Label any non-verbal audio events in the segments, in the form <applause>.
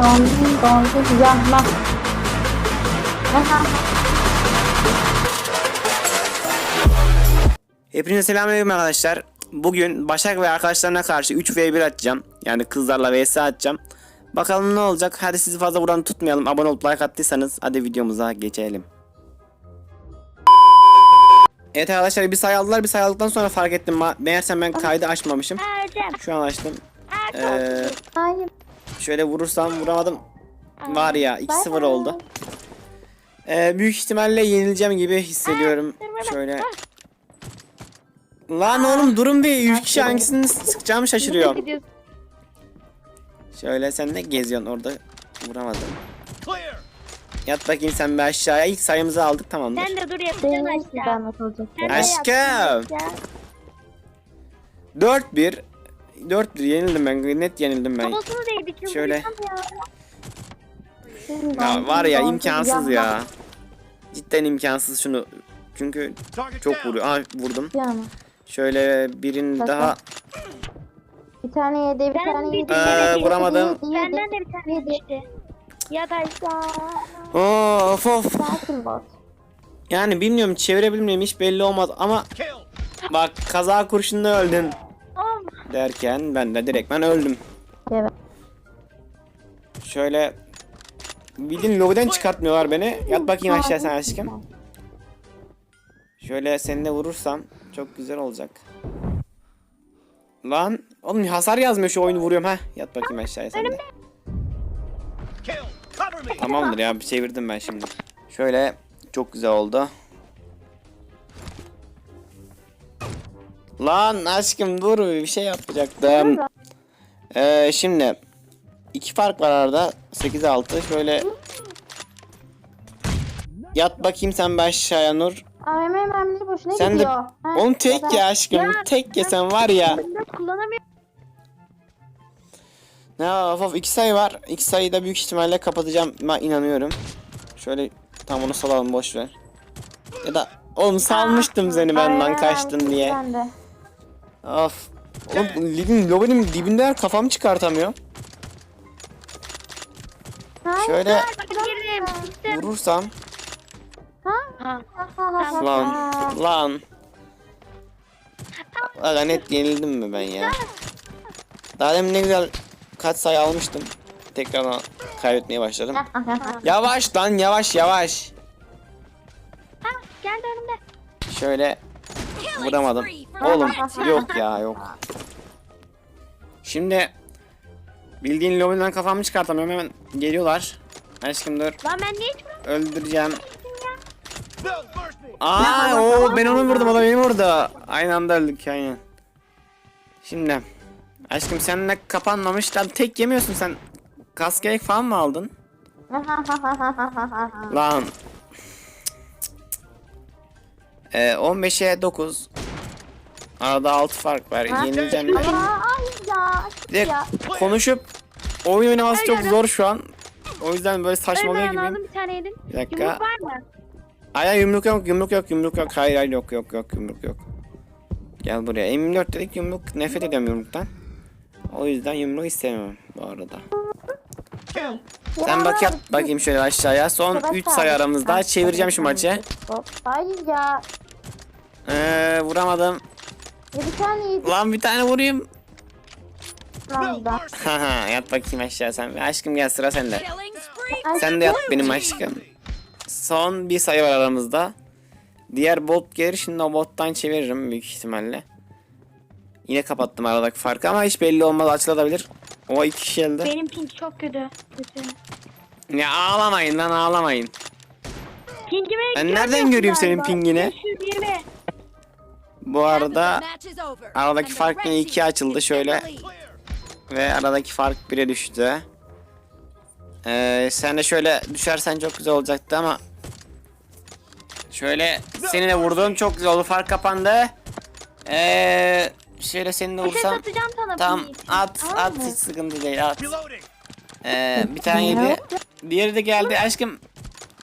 dondum dondum yanma. Hepinize selamünaleyküm arkadaşlar. Bugün Başak ve arkadaşlarına karşı 3v1 atacağım. Yani kızlarla vs atacağım. Bakalım ne olacak. Hadi sizi fazla buradan tutmayalım. Abone olup like attıysanız hadi videomuza geçelim. Evet arkadaşlar bir sayı aldılar. Bir sayı aldıktan sonra fark ettim. Meğersem ben kaydı açmamışım. Şu an açtım. Ee. Şöyle vurursam vuramadım. Var ya 2-0 oldu. Ee, büyük ihtimalle yenileceğim gibi hissediyorum. Şöyle. Lan oğlum durun bir. 3 kişi hangisini sıkacağımı şaşırıyorum. Gidiyorsun. Şöyle sen ne geziyorsun orada? Vuramadım. Yat bakayım sen bir aşağıya. İlk sayımızı aldık tamamdır. Sen de dur yapacağım Benim aşağı. Aşkım. yapacaksın. 4-1. 4-1 yenildim ben. Net yenildim ben. Kafasını değdi ki Şöyle. ya. Ya var ya imkansız ya. Cidden imkansız şunu. Çünkü çok vuruyor. Aa vurdum. Yani. Şöyle birini Bak, daha. Bir tane yedi, bir Ben tane yedi. Ee, yedi. vuramadım. Yedi, yedi. Benden de bir tane düştü. Ya da aşağı. Of of. Yani bilmiyorum çevirebilir miyim hiç belli olmaz ama bak kaza kurşunla öldün. Derken ben de direkt ben öldüm. Evet. Şöyle bildiğin lobiden çıkartmıyorlar beni. Yat bakayım aşağı sen aşkım. Şöyle seni de vurursam çok güzel olacak. Lan oğlum hasar yazmıyor şu oyunu vuruyorum ha. Yat bakayım aşağıya sen de. Tamamdır ya çevirdim ben şimdi. Şöyle çok güzel oldu. Lan aşkım dur bir şey yapacaktım. Ee, şimdi iki fark var arada 8 6 şöyle Yat bakayım sen ben aşağıya Nur. AVM mermileri boşuna Sen de gidiyor. Ha, oğlum tek ya aşkım tek ya sen var ya. Ben. Ne of of iki sayı var. İki sayıyı da büyük ihtimalle kapatacağım ben inanıyorum. Şöyle tam onu salalım boş ver. Ya da oğlum salmıştım seni ben AVM kaçtın mermisi diye. bende. Of. Oğlum ligin lobinin dibinde kafamı çıkartamıyorum. Hayır. Şöyle vurursam lan lan. Aga net yenildim mi ben ya? Daha demin ne güzel kaç sayı almıştım. Tekrardan kaybetmeye başladım. <laughs> Yavaş lan yavaş yavaş. Ha. Geldi önümde. Şöyle vuramadım. Oğlum yok ya yok. Şimdi bildiğin lobiden kafamı çıkartamıyorum hemen geliyorlar. Aşkım dur Lan ben niye öldüreceğim. Aa o ben onu vurdum o da beni vurdu. Aynı anda öldük aynen. Şimdi aşkım seninle kapanmamış lan tek yemiyorsun sen. Kas gerek falan mı aldın? <laughs> Lan. Ee, 15'e 9. Arada 6 fark var. Yenileceğim. Aa, ay ya. Bir de Ya. konuşup oyun oynaması çok zor şu an. O yüzden böyle saçmalıyor aldım gibiyim. bir tane yedim. Bir dakika. Yumruk var mı? Yumruk yok yumruk yok yumruk yok. Hayır hayır yok yok yok yumruk yok. Gel buraya. M24 dedik yumruk. Nefret ediyorum yumruktan. O yüzden yumruk istemiyorum bu arada. Sen bak yap bakayım şöyle aşağıya. Son 3 sayı aramızda. Çevireceğim şu maçı. Hayır ya. Ee, vuramadım. Ya bir tane yedi. Lan bir tane vurayım. Lan da. Haha yat bakayım aşağı sen. Aşkım gel sıra sende. Sen de yat benim aşkım. Son bir sayı var aramızda. Diğer bot gelir şimdi o bottan çeviririm büyük ihtimalle. Yine kapattım aradaki farkı ama hiç belli olmaz açılabilir. O iki kişi elde. Benim pink çok kötü. Kötü. Ya ağlamayın lan ağlamayın. Pingimi Ben nereden görmüyorsun göreyim senin pingini? 520. Bu arada aradaki fark yine ikiye açıldı şöyle. Ve aradaki fark 1'e düştü. Ee, sen de şöyle düşersen çok güzel olacaktı ama Şöyle seni de vurdum çok güzel oldu fark kapandı. Ee, şöyle seni de şey vursam atacağım sana Tamam at at hiç sıkıntı değil at. Ee, bir tane yedi. Diğeri de geldi aşkım.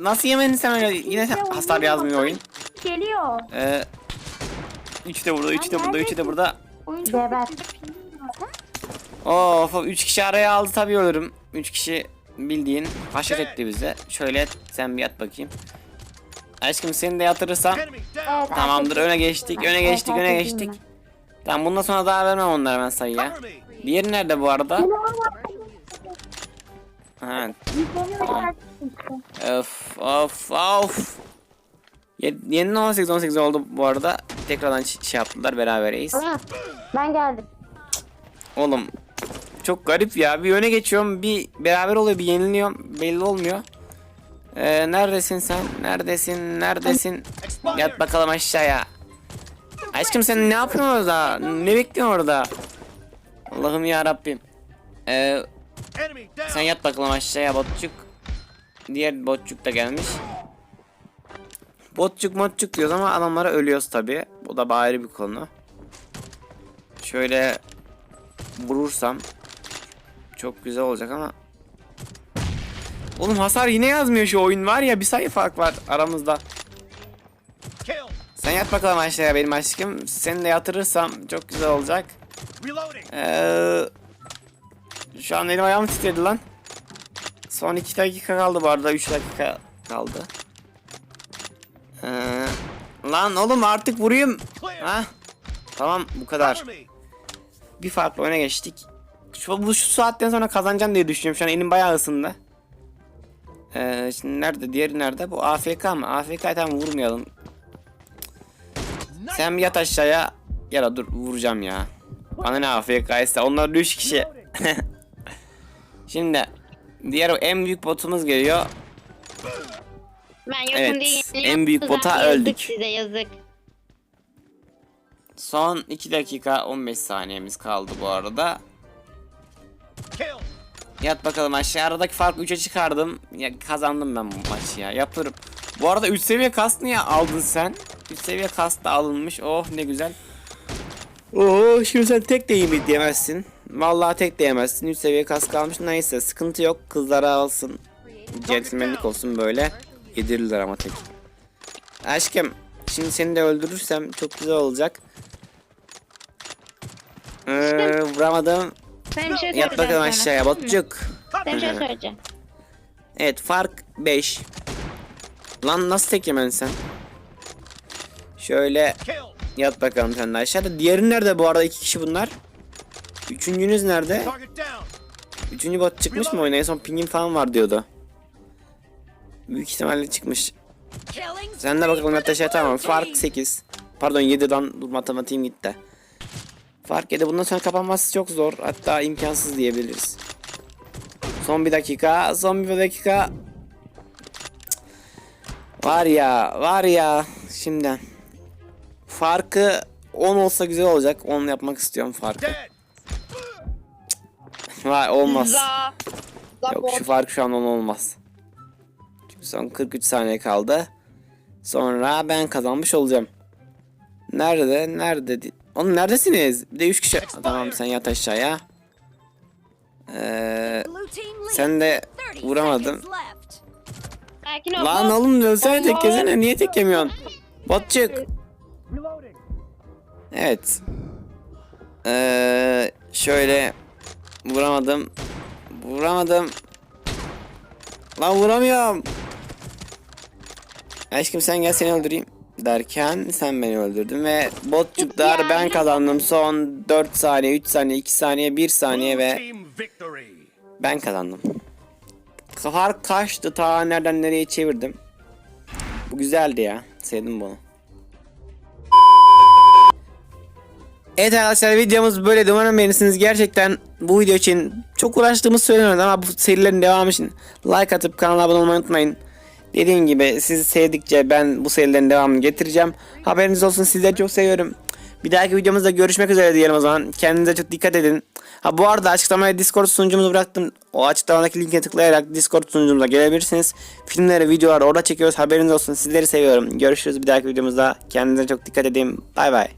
Nasıl yemedin sen öyle? Yine sen- hasar yazmıyor oyun. Geliyor. Ee, 3 de burada, 3 de burada, 3 de burada. Oyun çok Geber. var. Of, 3 kişi araya aldı tabii ölürüm. 3 kişi bildiğin haşet etti bize. Şöyle sen bir yat bakayım. Aşkım seni de yatırırsam. Evet, tamamdır öne geçtik öne geçtik öne geçtik. Tamam bundan sonra daha vermem onlara ben sayıya. Diğeri nerede bu arada? Ha, Tamam. Of of of. Ye- Yeniden 18 18 oldu bu arada. Tekrardan şey yaptılar berabereyiz. Ben geldim. Oğlum çok garip ya. Bir öne geçiyorum, bir beraber oluyor, bir yeniliyorum. Belli olmuyor. Ee, neredesin sen? Neredesin? Neredesin? Yat bakalım aşağıya. Aşkım sen ne yapıyorsun orada? Ne bekliyorsun orada? Allah'ım ya Rabbim. Ee, sen yat bakalım aşağıya botçuk. Diğer botçuk da gelmiş. Botçuk motçuk diyoruz ama adamlara ölüyoruz tabi. Bu da ayrı bir konu. Şöyle vurursam çok güzel olacak ama Oğlum hasar yine yazmıyor şu oyun var ya bir sayı fark var aramızda. Sen yat bakalım aşağıya benim aşkım. Seni de yatırırsam çok güzel olacak. Ee, şu an elim ayağım titredi lan. Son 2 dakika kaldı bu arada 3 dakika kaldı. Lan oğlum artık vurayım. Ha? Tamam bu kadar. Bir farklı öne geçtik. Şu, bu şu saatten sonra kazanacağım diye düşünüyorum. Şu an elim bayağı ısındı. Ee, şimdi nerede? Diğeri nerede? Bu AFK mı? AFK'yı tam vurmayalım. Sen yat aşağıya. Ya da dur vuracağım ya. Bana ne AFK'yse onlar 3 kişi. <laughs> Şimdi diğer en büyük botumuz geliyor. Ben yokum Evet, diye en büyük bota öldük. size yazık. Son 2 dakika 15 saniyemiz kaldı bu arada. Yat bakalım aşağı. Aradaki farkı 3'e çıkardım. Ya kazandım ben bu maçı ya. Yaparım. Bu arada 3 seviye kas niye aldın sen? 3 seviye kas da alınmış. Oh ne güzel. Oo şimdi sen tek de iyi diyemezsin. Vallahi tek diyemezsin. 3 seviye kas kalmış. Neyse sıkıntı yok. Kızlara alsın. Centilmenlik olsun böyle. Yedirirler ama tek. Aşkım şimdi seni de öldürürsem çok güzel olacak. Ee, vuramadım. Ben bir şey Yat bakalım soracağım sana. aşağıya botçuk. Ben bir şey söyleyeceğim. Evet fark 5. Lan nasıl tek yemedin sen? Şöyle yat bakalım sen de aşağıda. Diğeri nerede bu arada iki kişi bunlar? Üçüncünüz nerede? Üçüncü bot çıkmış mı oyuna? En son pingin falan var diyordu. Büyük ihtimalle çıkmış. Sen de bakalım aşağıya tamam. Fark 8. Pardon 7'den dur matematiğim gitti. Fark 7. Bundan sonra kapanması çok zor. Hatta imkansız diyebiliriz. Son bir dakika. Son bir dakika. Cık. Var ya. Var ya. Şimdi. Farkı 10 olsa güzel olacak. 10 yapmak istiyorum farkı. Vay olmaz. Yok şu fark şu an 10 olmaz. Son 43 saniye kaldı. Sonra ben kazanmış olacağım. Nerede? Nerede? Oğlum neredesiniz? Bir de 3 kişi. Tamam sen yat aşağıya. Ee, sen de vuramadın. Lan oğlum ölsene tek kesene. Niye tek yemiyorsun? Botçuk. Evet. Ee, şöyle vuramadım. Vuramadım. Lan vuramıyorum. Aşkım sen gel seni öldüreyim derken sen beni öldürdün ve botçuklar ben kazandım. Son 4 saniye, 3 saniye, 2 saniye, 1 saniye ve ben kazandım. Fark kaçtı ta nereden nereye çevirdim. Bu güzeldi ya. Sevdim bunu. Evet arkadaşlar videomuz böyle umarım beğenirsiniz. Gerçekten bu video için çok uğraştığımız söylemedi ama bu serilerin devamı için like atıp kanala abone olmayı unutmayın. Dediğim gibi sizi sevdikçe ben bu serilerin devamını getireceğim. Haberiniz olsun sizleri çok seviyorum. Bir dahaki videomuzda görüşmek üzere diyelim o zaman. Kendinize çok dikkat edin. Ha bu arada açıklamaya Discord sunucumuzu bıraktım. O açıklamadaki linke tıklayarak Discord sunucumuza gelebilirsiniz. Filmleri, videoları orada çekiyoruz. Haberiniz olsun. Sizleri seviyorum. Görüşürüz bir dahaki videomuzda. Kendinize çok dikkat edin. Bay bay.